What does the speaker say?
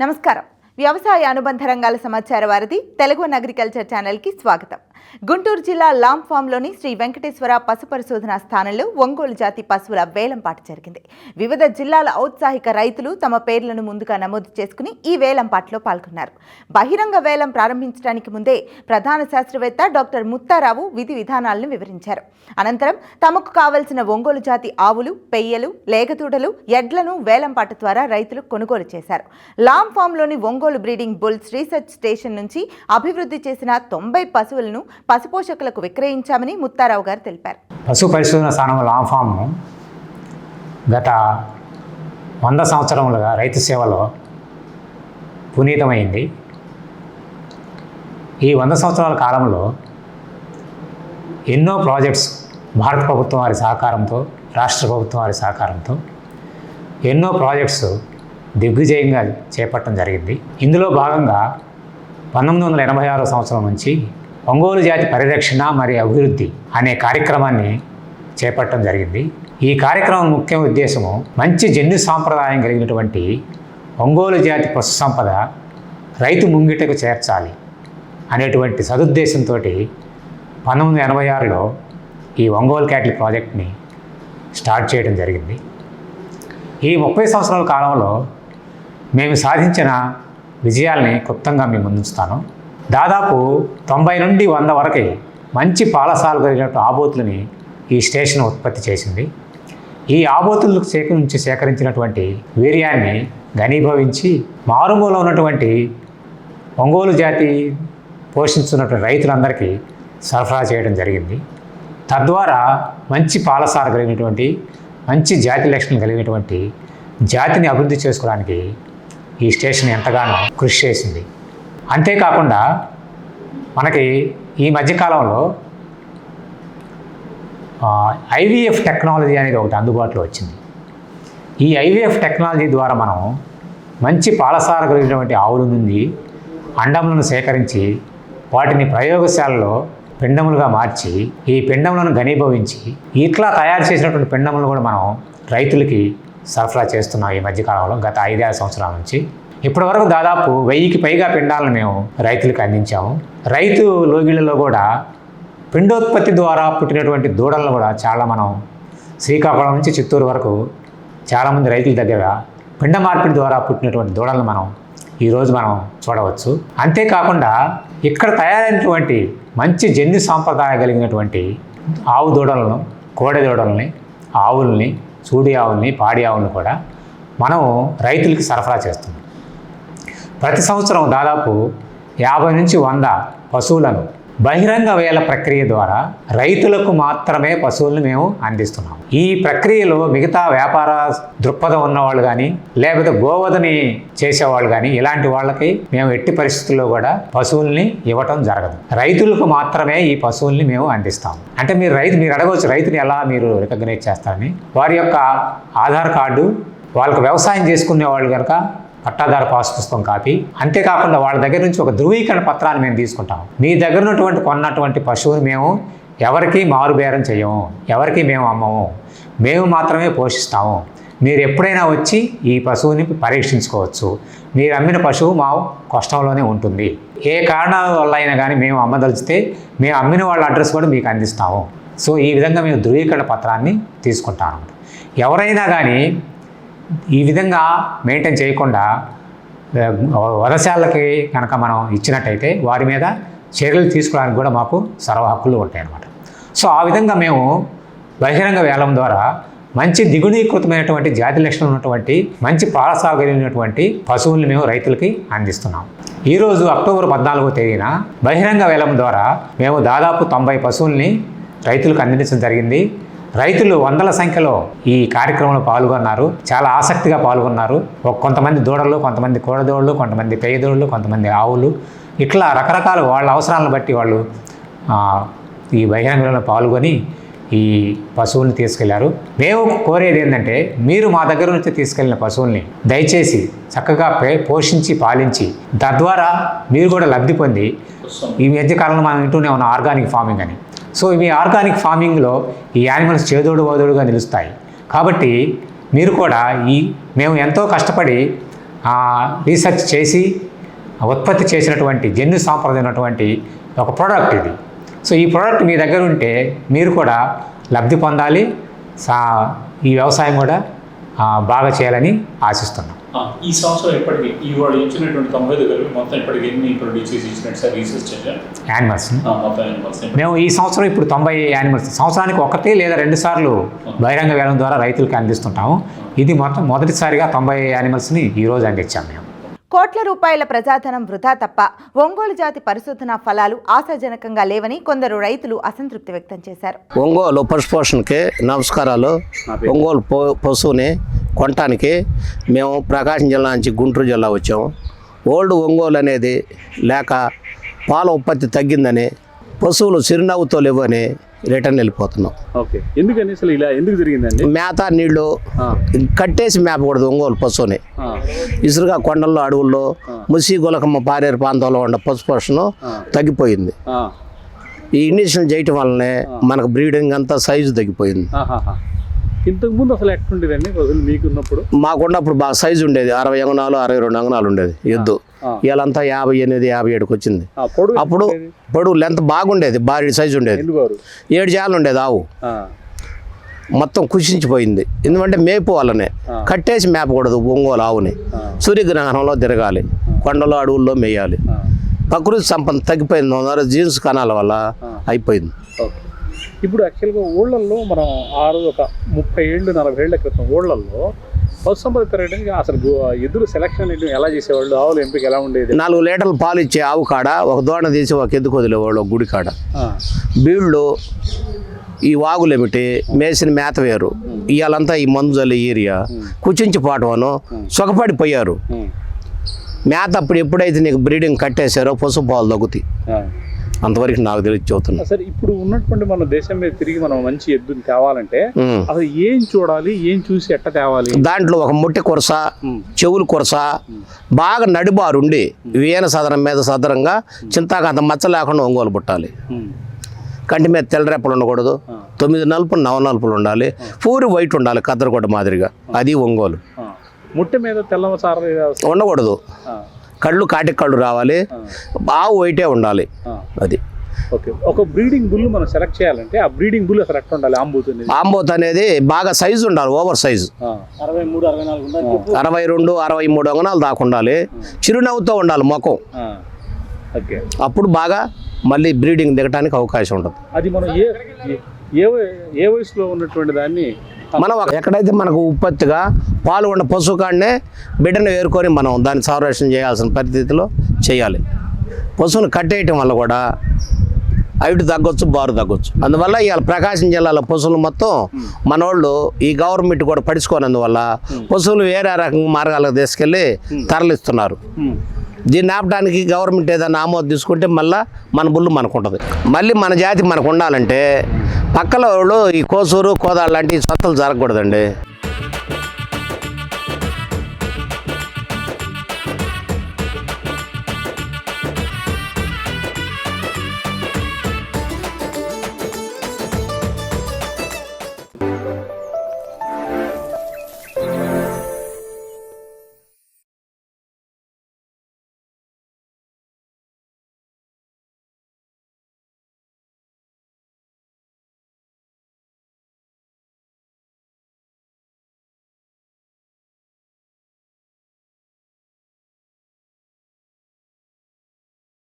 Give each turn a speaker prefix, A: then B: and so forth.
A: నమస్కారం. వ్యవసాయ అనుబంధ రంగాల సమాచార వారధి తెలుగు అగ్రికల్చర్ ఛానల్కి స్వాగతం. గుంటూరు జిల్లా లాంగ్ ఫామ్లోని శ్రీ వెంకటేశ్వర పశు పరిశోధన స్థానంలో ఒంగోలు జాతి పశువుల వేలంపాట జరిగింది. వివిధ జిల్లాల ఔత్సాహిక రైతులు తమ పేర్లను ముందుగా నమోదు చేసుకుని ఈ వేలంపాటలో పాల్గొన్నారు. బహిరంగ వేలం ప్రారంభించడానికి ముందే ప్రధాన శాస్త్రవేత్త డాక్టర్ ముత్తారావు విధి విధానాలను వివరించారు. అనంతరం తమకు కావలసిన ఒంగోలు జాతి ఆవులు పెయ్యలు లేగదూడలు ఎడ్లను వేలంపాట ద్వారా రైతులు కొనుగోలు చేశారు. Lam ఫామ్లోని Ongole breeding bulls research station నుంచి అభివృద్ధి చేసిన తొంభై పశువులను పశుపోషకులకు విక్రయించామని ముత్తారావు గారు తెలిపారు.
B: పశు పరిశోధన స్థానం లాంగ్ ఫామ్ గత వంద సంవత్సరములుగా రైతు సేవలో పునీతమైంది. ఈ వంద సంవత్సరాల కాలంలో ఎన్నో ప్రాజెక్ట్స్ భారత ప్రభుత్వం వారి సహకారంతో రాష్ట్ర ప్రభుత్వం వారి సహకారంతో ఎన్నో ప్రాజెక్ట్స్ దిగ్విజయంగా చేపట్టడం జరిగింది. ఇందులో భాగంగా పంతొమ్మిది వందల ఎనభై ఆరో సంవత్సరం నుంచి ఒంగోలు జాతి పరిరక్షణ మరియు అభివృద్ధి అనే కార్యక్రమాన్ని చేపట్టడం జరిగింది. ఈ కార్యక్రమం ముఖ్య ఉద్దేశము మంచి జన్యు సాంప్రదాయం కలిగినటువంటి ఒంగోలు జాతి పశు సంపద రైతు ముంగిటకు చేర్చాలి అనేటువంటి సదుద్దేశంతో పంతొమ్మిది ఎనభై ఆరులో ఈ ఒంగోలు క్యాటిల్ ప్రాజెక్ట్ని స్టార్ట్ చేయడం జరిగింది. ఈ ముప్పై సంవత్సరాల కాలంలో మేము సాధించిన విజయాల్ని క్లుప్తంగా మీ ముందుంచుతాను. దాదాపు తొంభై నుండి వంద వరకు మంచి పాలసాలు కలిగినట్టు ఆబోతులని ఈ స్టేషన్ ఉత్పత్తి చేసింది. ఈ ఆబోతులకు సేకరించి సేకరించినటువంటి వీర్యాన్ని ఘనీభవించి మారుమూల ఉన్నటువంటి ఒంగోలు జాతి పోషించున్నటువంటి రైతులందరికీ సరఫరా చేయడం జరిగింది. తద్వారా మంచి పాలసాలు కలిగినటువంటి మంచి జాతి లక్షణం కలిగినటువంటి జాతిని అభివృద్ధి చేసుకోవడానికి ఈ స్టేషన్ ఎంతగానో కృషి చేసింది. అంతేకాకుండా మనకి ఈ మధ్యకాలంలో ఐవీఎఫ్ టెక్నాలజీ అనేది ఒకటి అందుబాటులో వచ్చింది. ఈ ఐవీఎఫ్ టెక్నాలజీ ద్వారా మనం మంచి పాలసార కలిగినటువంటి ఆవుల నుండి అండములను సేకరించి వాటిని ప్రయోగశాలలో పిండములుగా మార్చి ఈ పిండములను ఘనీభవించి ఇట్లా తయారు చేసినటువంటి పిండములను కూడా మనం రైతులకి సరఫరా చేస్తున్నాం ఈ మధ్యకాలంలో గత ఐదారు సంవత్సరాల నుంచి. ఇప్పటివరకు దాదాపు వెయ్యికి పైగా పిండాలను మేము రైతులకు అందించాము. రైతు లోగిళ్ళలో కూడా పిండోత్పత్తి ద్వారా పుట్టినటువంటి దూడలను కూడా చాలా మనం శ్రీకాకుళం నుంచి చిత్తూరు వరకు చాలామంది రైతుల దగ్గర పిండ మార్పిడి ద్వారా పుట్టినటువంటి దూడలను మనం ఈరోజు మనం చూడవచ్చు. అంతేకాకుండా ఇక్కడ తయారైనటువంటి మంచి జన్యు సాంప్రదాయ కలిగినటువంటి ఆవు దూడలను కోడె దూడల్ని ఆవుల్ని చూడి ఆవుల్ని పాడి ఆవుల్ని కూడా మనం రైతులకి సరఫరా చేస్తున్నాం. ప్రతి సంవత్సరం దాదాపు యాభై నుంచి వంద పశువులను బహిరంగ వేల ప్రక్రియ ద్వారా రైతులకు మాత్రమే పశువులను మేము అందిస్తున్నాం. ఈ ప్రక్రియలో మిగతా వ్యాపార దృక్పథం ఉన్నవాళ్ళు కానీ లేకపోతే గోవధని చేసేవాళ్ళు కానీ ఇలాంటి వాళ్ళకి మేము ఎట్టి పరిస్థితుల్లో కూడా పశువుల్ని ఇవ్వటం జరగదు. రైతులకు మాత్రమే ఈ పశువుల్ని మేము అందిస్తాం. అంటే మీరు రైతు మీరు అడగవచ్చు రైతుని ఎలా మీరు రికగ్నైజ్ చేస్తారని. వారి యొక్క ఆధార్ కార్డు వాళ్ళకు వ్యవసాయం చేసుకునే వాళ్ళు కనుక పట్టాదారు పాస్ పుస్తకం కాపీ. అంతేకాకుండా వాళ్ళ దగ్గర నుంచి ఒక ధృవీకరణ పత్రాన్ని మేము తీసుకుంటాం. మీ దగ్గర ఉన్నటువంటి కొన్నటువంటి పశువుని మేము ఎవరికి మారుబేరం చేయము ఎవరికి మేము అమ్మము మేము మాత్రమే పోషిస్తాము. మీరు ఎప్పుడైనా వచ్చి ఈ పశువుని పరీక్షించుకోవచ్చు. మీరు అమ్మిన పశువు మా కష్టంలోనే ఉంటుంది. ఏ కారణాల వల్ల అయినా కానీ మేము అమ్మదలిచితే మేము అమ్మిన వాళ్ళ అడ్రస్ కూడా మీకు అందిస్తాము. సో ఈ విధంగా మేము ధృవీకరణ పత్రాన్ని తీసుకుంటాము. ఎవరైనా కానీ ఈ విధంగా మెయింటైన్ చేయకుండా వలసాలకి కనుక మనం ఇచ్చినట్టయితే వారి మీద చర్యలు తీసుకోవడానికి కూడా మాకు సర్వ హక్కులు ఉంటాయి అన్నమాట సో ఆ విధంగా మేము బహిరంగ వేలం ద్వారా మంచి దిగునీకృతమైనటువంటి జాతి లక్షణం ఉన్నటువంటి మంచి పాల సాగు పశువుల్ని మేము రైతులకి అందిస్తున్నాం. ఈరోజు అక్టోబర్ పద్నాలుగో తేదీన బహిరంగ వేలం ద్వారా మేము దాదాపు తొంభై పశువుల్ని రైతులకు అందించడం జరిగింది. రైతులు వందల సంఖ్యలో ఈ కార్యక్రమంలో పాల్గొన్నారు. చాలా ఆసక్తిగా పాల్గొన్నారు. కొంతమంది దూడలు కొంతమంది కూడదోళ్ళు కొంతమంది పేదోళ్ళు కొంతమంది ఆవులు. ఇట్లా రకరకాల వాళ్ళ అవసరాలను బట్టి వాళ్ళు ఈ బహిరంగంలో పాల్గొని ఈ పశువుల్ని తీసుకెళ్ళారు. మేము కోరేది ఏంటంటే మీరు మా దగ్గర నుంచి తీసుకెళ్ళిన పశువుల్ని దయచేసి చక్కగా పే పోషించి పాలించి తద్వారా మీరు కూడా లబ్ధి పొంది ఈ మధ్యకాలంలో మనం వింటూనే ఉన్న ఆర్గానిక్ ఫార్మింగ్ అని సో ఇవి ఆర్గానిక్ ఫార్మింగ్లో ఈ యానిమల్స్ చేదోడు వదోడుగా నిలుస్తాయి. కాబట్టి మీరు కూడా ఈ మేము ఎంతో కష్టపడి రీసెర్చ్ చేసి ఉత్పత్తి చేసినటువంటి జన్యు సాంప్రదాయమైనటువంటి ఒక ప్రోడక్ట్ ఇది. సో ఈ ప్రోడక్ట్ మీ దగ్గర ఉంటే మీరు కూడా లబ్ధి పొందాలి. సా ఈ వ్యవసాయం కూడా బాగా చేయాలని ఆశిస్తున్నాం.
C: ఈ సంవత్సరం ఇప్పటికి ఈ వాళ్ళు ఇచ్చినటువంటి తొంభై దగ్గర మొత్తం ఇప్పటికి ఎన్ని ప్రొడ్యూస్ చేసి ఇచ్చినట్టు సార్? రీసెర్చ్ చేశారు?
B: యానిమల్స్ని
C: ఆ, మొత్తం ని.
B: మేము ఈ సంవత్సరం ఇప్పుడు తొంభై యానిమల్స్ సంవత్సరానికి ఒకటి లేదా రెండు సార్లు బహిరంగ వేలం ద్వారా రైతులకు అందిస్తుంటాము. ఇది మొత్తం మొదటిసారిగా తొంభై యానిమల్స్ని ఈరోజు అందించాం మేము.
A: కోట్ల రూపాయల ప్రజాధనం వృధా తప్ప ఒంగోలు జాతి పరిశోధన ఫలాలు ఆశాజనకంగా లేవని కొందరు రైతులు అసంతృప్తి వ్యక్తం చేశారు.
D: ఒంగోలు పశుపోషణకి నమస్కారాలు. ఒంగోలు పశువుని కొనటానికి మేము ప్రకాశం జిల్లా నుంచి గుంటూరు జిల్లా వచ్చాము ఓల్డ్ ఒంగోలు అనేది లేక పాల ఉత్పత్తి తగ్గిందని పశువులు చిరునవ్వుతో లేవని రిటర్న్ వెళ్ళిపోతున్నాం.
C: ఓకే. ఎందుకని అసలు ఇలా ఎందుకు జరిగిందండి?
D: మేత
C: నీళ్ళు
D: కట్టేసి మేపకూడదు ఒంగోలు పశువుని. ఇసురుగా కొండల్లో అడవుల్లో ముసి గులకమ్మ పారేరు ప్రాంతంలో ఉన్న పశుపోషణ తగ్గిపోయింది.
C: ఆ,
D: ఈ ఇండిషన్ చేయటం వల్లనే మనకు బ్రీడింగ్ అంతా సైజు తగ్గిపోయింది.
C: ఇంతకు ముందు అసలు ఎట్లుండేదండి అసలు మీకున్నప్పుడు?
D: మాకున్నప్పుడు బాగా సైజు ఉండేది. అరవై అంగనాలు అరవై రెండు అంగనాలు ఉండేది ఎద్దు.
C: ఆ.
D: ఇవాళంతా యాభై ఎనిమిది యాభై ఏడుకి వచ్చింది.
C: ఆ,
D: అప్పుడు? పొడుగు లెంత్ బాగుండేది భారీ సైజు ఉండేది. ఏడు జాలు ఉండేది ఆవు.
C: ఆ,
D: మొత్తం కుషించిపోయింది. ఎందుకంటే మేపు వల్లనే. కట్టేసి మేపకూడదు ఒంగోలు ఆవుని.
C: ఆ.
D: సూర్యగ్రహణంలో తిరగాలి. కొండలో అడవుల్లో మేయాలి.
C: ఆ,
D: ప్రకృతి సంపద తగ్గిపోయింది. జీన్స్ కణాల వల్ల అయిపోయింది.
C: ఇప్పుడు యాక్చువల్గా ఊళ్ళల్లో మనం ఆరు ఒక ముప్పై ఏళ్ళు నలభై ఏళ్ళ క్రితం ఊళ్ళల్లో పశు సంపద పెరగడానికి అసలు ఎద్దులు సెలక్షన్ ఎలా చేసేవాళ్ళు? ఆవుల ఎంపిక ఎలా ఉండేది?
D: నాలుగు లీటర్లు పాలు ఇచ్చే ఆవు కాడ ఒక దోణ తీసి ఒక ఎద్దుకు వదిలేవాళ్ళు ఒక గుడి కాడ. బీళ్ళు ఈ వాగులేమిటి మేసిన మేత వేరు. ఇవాళంతా ఈ మందు జల్లి ఏరియా కుచించిపోవటం సుఖపడిపోయారు మేత అప్పుడు ఎప్పుడైతే నీకు బ్రీడింగ్ కట్టేశారో పసుపు పాలు తగ్గుతాయి. అంతవరకు నాకు తెలిసి చెబుతున్నా.
C: సరే ఇప్పుడు ఉన్నటువంటి మన దేశం మీద తిరిగి మనం మంచి ఎద్దుని తేవాలంటే. అసలు ఏం చూడాలి ఏం చూసి ఎట్ట తేవాలి?
D: దాంట్లో ఒక ముట్టె కొరస చెవులు కొరస బాగా నడిబారుండి వీణ సదరం మీద సదరంగా చింతాకాంత మచ్చ లేకుండా ఒంగోలు పుట్టాలి. కంటి మీద తెల్లరేపలు ఉండకూడదు. తొమ్మిది నలుపులు నవ నలుపులు ఉండాలి. పూరి వైట్ ఉండాలి కద్దరగొడ్డ మాదిరిగా. అది ఒంగోలు.
C: ముట్టె మీద తెల్లవ సార
D: ఉండకూడదు. కళ్ళు కాటి కళ్ళు రావాలి. ఆవు వైటే ఉండాలి. అది.
C: ఓకే. ఒక బ్రీడింగ్ బుల్ మనం సెలెక్ట్ చేయాలంటే ఆ బ్రీడింగ్ బుల్ అసలు ఎట్లా ఉండాలి? ఆంబోతు
D: ఆంబోత్ అనేది బాగా సైజు ఉండాలి ఓవర్ సైజు
C: అరవై మూడు అరవై నాలుగు
D: అరవై రెండు అరవై మూడు అంగనాలు దాకా ఉండాలి. చిరునవ్వుతో ఉండాలి ముఖం.
C: ఓకే.
D: అప్పుడు బాగా మళ్ళీ బ్రీడింగ్ దిగటానికి అవకాశం ఉంటుంది.
C: అది మనం ఏ ఏ- ఏ వయ- ఏ వయసులో ఉన్నటువంటి దాన్ని
D: మనం ఎక్కడైతే మనకు ఉత్పత్తిగా పాలు ఉన్న పశువు కాడనే బిడ్డను వేరుకొని మనం దాన్ని సంరక్షణ చేయాల్సిన పరిస్థితిలో చేయాలి. పశువుని కట్టేయటం వల్ల కూడా హైట్ తగ్గొచ్చు బారు తగ్గొచ్చు. అందువల్ల ఇవాళ ప్రకాశం జిల్లాలో పశువులు మొత్తం మనోళ్ళు ఈ గవర్నమెంట్ కూడా పడుచుకోనందువల్ల పశువులు వేరే రకంగా మార్గాలకు తీసుకెళ్ళి తరలిస్తున్నారు. దీన్ని ఆపడానికి గవర్నమెంట్ ఏదైనా ఆమోదం తీసుకుంటే మళ్ళీ మన బుల్లు మనకు ఉంటుంది మళ్ళీ మన జాతి మనకు ఉండాలంటే పక్కల వాళ్ళు ఈ కోసూరు కోదాడు లాంటి సొంతలు జరగకూడదండి.